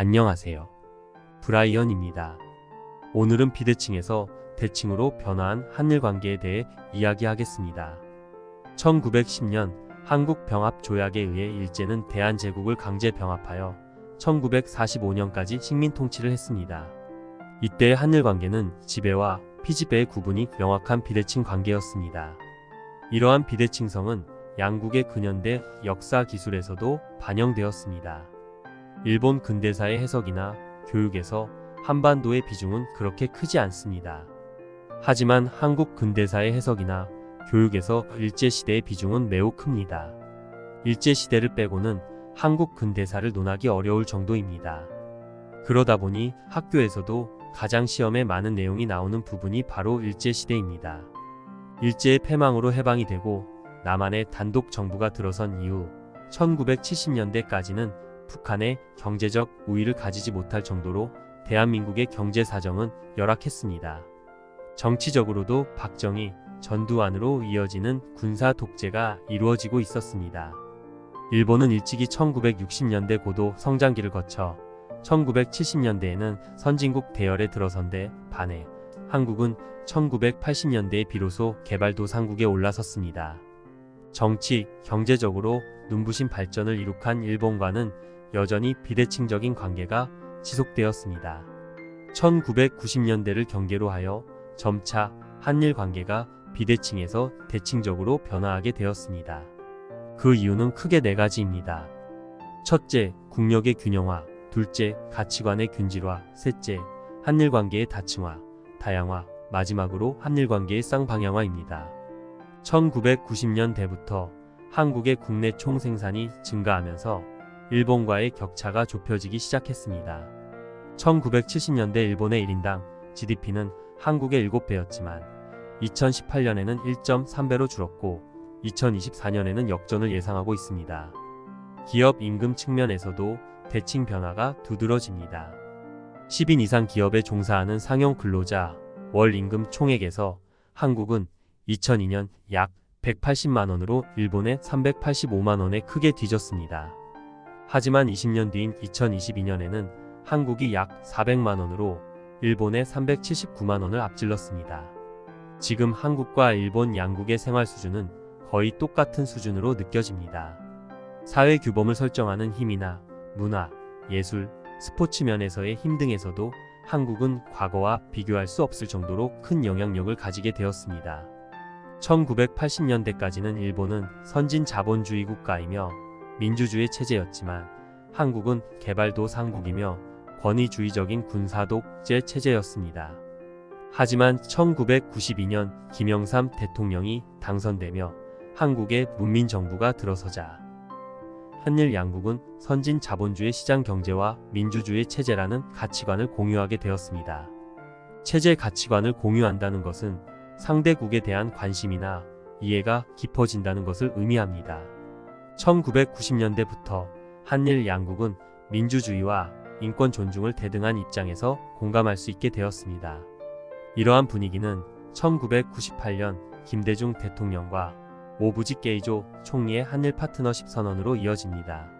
안녕하세요. 브라이언입니다. 오늘은 비대칭에서 대칭으로 변화한 한일 관계에 대해 이야기하겠습니다. 1910년 한국 병합 조약에 의해 일제는 대한제국을 강제 병합하여 1945년까지 식민 통치를 했습니다. 이때의 한일 관계는 지배와 피지배의 구분이 명확한 비대칭 관계였습니다. 이러한 비대칭성은 양국의 근현대 역사 기술에서도 반영되었습니다. 일본 근대사의 해석이나 교육에서 한반도의 비중은 그렇게 크지 않습니다. 하지만 한국 근대사의 해석이나 교육에서 일제시대의 비중은 매우 큽니다. 일제시대를 빼고는 한국 근대사를 논하기 어려울 정도입니다. 그러다 보니 학교에서도 가장 시험에 많은 내용이 나오는 부분이 바로 일제시대입니다. 일제의 패망으로 해방이 되고 남한의 단독 정부가 들어선 이후 1970년대까지는 북한의 경제적 우위를 가지지 못할 정도로 대한민국의 경제 사정은 열악했습니다. 정치적으로도 박정희, 전두환으로 이어지는 군사 독재가 이루어지고 있었습니다. 일본은 일찍이 1960년대 고도 성장기를 거쳐 1970년대에는 선진국 대열에 들어선데 반해 한국은 1980년대에 비로소 개발도상국에 올라섰습니다. 정치, 경제적으로 눈부신 발전을 이룩한 일본과는 여전히 비대칭적인 관계가 지속되었습니다. 1990년대를 경계로 하여 점차 한일 관계가 비대칭에서 대칭적으로 변화하게 되었습니다. 그 이유는 크게 네 가지입니다. 첫째, 국력의 균형화. 둘째, 가치관의 균질화. 셋째, 한일 관계의 다층화, 다양화. 마지막으로 한일 관계의 쌍방향화입니다. 1990년대부터 한국의 국내 총생산이 증가하면서 일본과의 격차가 좁혀지기 시작했습니다. 1970년대 일본의 1인당 GDP는 한국의 7배였지만 2018년에는 1.3배로 줄었고 2024년에는 역전을 예상하고 있습니다. 기업 임금 측면에서도 대칭 변화가 두드러집니다. 10인 이상 기업에 종사하는 상용 근로자 월 임금 총액에서 한국은 2002년 약 180만 원으로 일본의 385만 원에 크게 뒤졌습니다. 하지만 20년 뒤인 2022년에는 한국이 약 400만 원으로 일본의 379만 원을 앞질렀습니다. 지금 한국과 일본 양국의 생활 수준은 거의 똑같은 수준으로 느껴집니다. 사회 규범을 설정하는 힘이나 문화, 예술, 스포츠 면에서의 힘 등에서도 한국은 과거와 비교할 수 없을 정도로 큰 영향력을 가지게 되었습니다. 1980년대까지는 일본은 선진 자본주의 국가이며 민주주의 체제였지만 한국은 개발도상국이며 권위주의적인 군사독재 체제였습니다. 하지만 1992년 김영삼 대통령이 당선되며 한국의 문민정부가 들어서자 한일 양국은 선진 자본주의 시장 경제와 민주주의 체제라는 가치관을 공유하게 되었습니다. 체제 가치관을 공유한다는 것은 상대국에 대한 관심이나 이해가 깊어진다는 것을 의미합니다. 1990년대부터 한일 양국은 민주주의와 인권 존중을 대등한 입장에서 공감할 수 있게 되었습니다. 이러한 분위기는 1998년 김대중 대통령과 오부지 게이조 총리의 한일 파트너십 선언으로 이어집니다.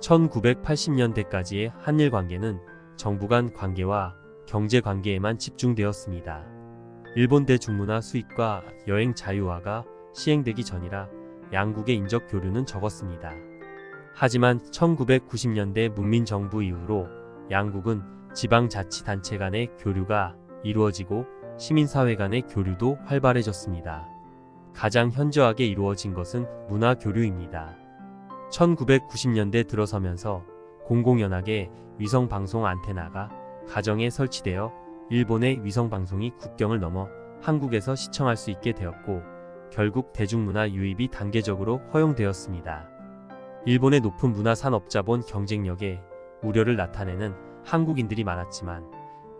1980년대까지의 한일 관계는 정부 간 관계와 경제 관계에만 집중되었습니다. 일본 대중문화 수입과 여행 자유화가 시행되기 전이라 양국의 인적 교류는 적었습니다. 하지만 1990년대 문민정부 이후로 양국은 지방자치단체 간의 교류가 이루어지고 시민사회 간의 교류도 활발해졌습니다. 가장 현저하게 이루어진 것은 문화 교류입니다. 1990년대 들어서면서 공공연하게 위성방송 안테나가 가정에 설치되어 일본의 위성방송이 국경을 넘어 한국에서 시청할 수 있게 되었고 결국 대중문화 유입이 단계적으로 허용되었습니다. 일본의 높은 문화산업자본 경쟁력에 우려를 나타내는 한국인들이 많았지만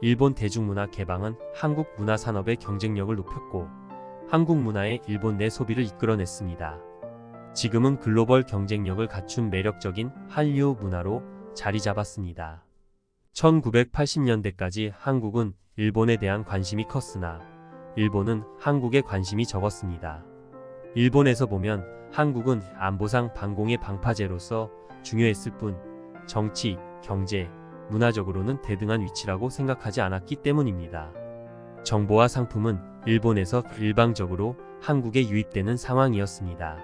일본 대중문화 개방은 한국 문화산업의 경쟁력을 높였고 한국 문화의 일본 내 소비를 이끌어냈습니다. 지금은 글로벌 경쟁력을 갖춘 매력적인 한류 문화로 자리 잡았습니다. 1980년대까지 한국은 일본에 대한 관심이 컸으나 일본은 한국에 관심이 적었습니다. 일본에서 보면 한국은 안보상 반공의 방파제로서 중요했을 뿐 정치, 경제, 문화적으로는 대등한 위치라고 생각하지 않았기 때문입니다. 정보와 상품은 일본에서 일방적으로 한국에 유입되는 상황이었습니다.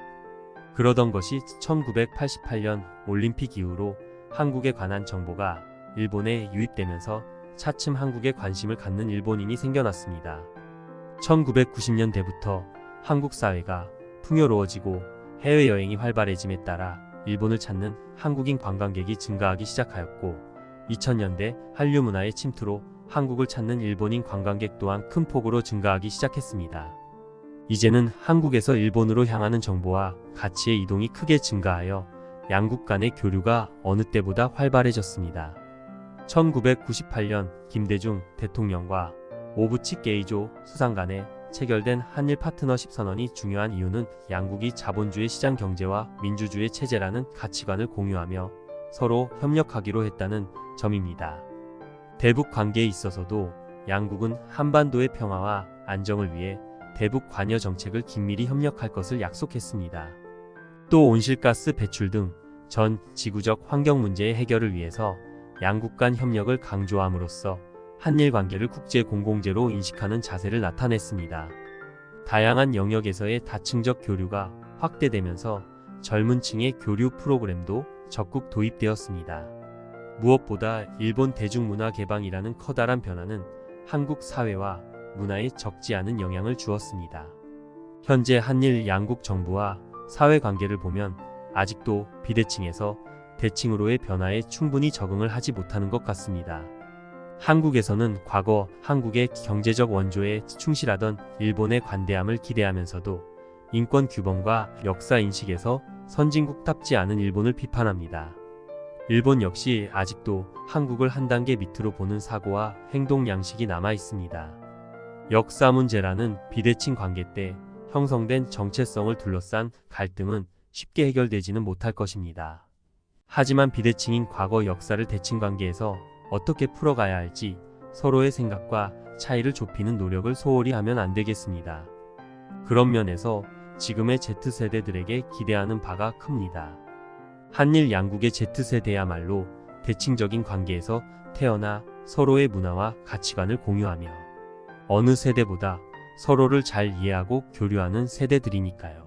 그러던 것이 1988년 올림픽 이후로 한국에 관한 정보가 일본에 유입되면서 차츰 한국에 관심을 갖는 일본인이 생겨났습니다. 1990년대부터 한국 사회가 풍요로워지고 해외여행이 활발해짐에 따라 일본을 찾는 한국인 관광객이 증가하기 시작하였고 2000년대 한류 문화의 침투로 한국을 찾는 일본인 관광객 또한 큰 폭으로 증가하기 시작했습니다. 이제는 한국에서 일본으로 향하는 정보와 가치의 이동이 크게 증가하여 양국 간의 교류가 어느 때보다 활발해졌습니다. 1998년 김대중 대통령과 오부치 게이조 수상 간에 체결된 한일 파트너십 선언이 중요한 이유는 양국이 자본주의 시장 경제와 민주주의 체제라는 가치관을 공유하며 서로 협력하기로 했다는 점입니다. 대북 관계에 있어서도 양국은 한반도의 평화와 안정을 위해 대북 관여 정책을 긴밀히 협력할 것을 약속했습니다. 또 온실가스 배출 등 전 지구적 환경 문제의 해결을 위해서 양국 간 협력을 강조함으로써 한일 관계를 국제 공공재로 인식하는 자세를 나타냈습니다. 다양한 영역에서의 다층적 교류가 확대되면서 젊은 층의 교류 프로그램도 적극 도입되었습니다. 무엇보다 일본 대중문화 개방이라는 커다란 변화는 한국 사회와 문화에 적지 않은 영향을 주었습니다. 현재 한일 양국 정부와 사회 관계를 보면 아직도 비대칭에서 대칭으로의 변화에 충분히 적응을 하지 못하는 것 같습니다. 한국에서는 과거 한국의 경제적 원조에 충실하던 일본의 관대함을 기대하면서도 인권 규범과 역사 인식에서 선진국답지 않은 일본을 비판합니다. 일본 역시 아직도 한국을 한 단계 밑으로 보는 사고와 행동 양식이 남아 있습니다. 역사 문제라는 비대칭 관계 때 형성된 정체성을 둘러싼 갈등은 쉽게 해결되지는 못할 것입니다. 하지만 비대칭인 과거 역사를 대칭 관계에서 어떻게 풀어가야 할지 서로의 생각과 차이를 좁히는 노력을 소홀히 하면 안 되겠습니다. 그런 면에서 지금의 Z세대들에게 기대하는 바가 큽니다. 한일 양국의 Z세대야말로 대칭적인 관계에서 태어나 서로의 문화와 가치관을 공유하며 어느 세대보다 서로를 잘 이해하고 교류하는 세대들이니까요.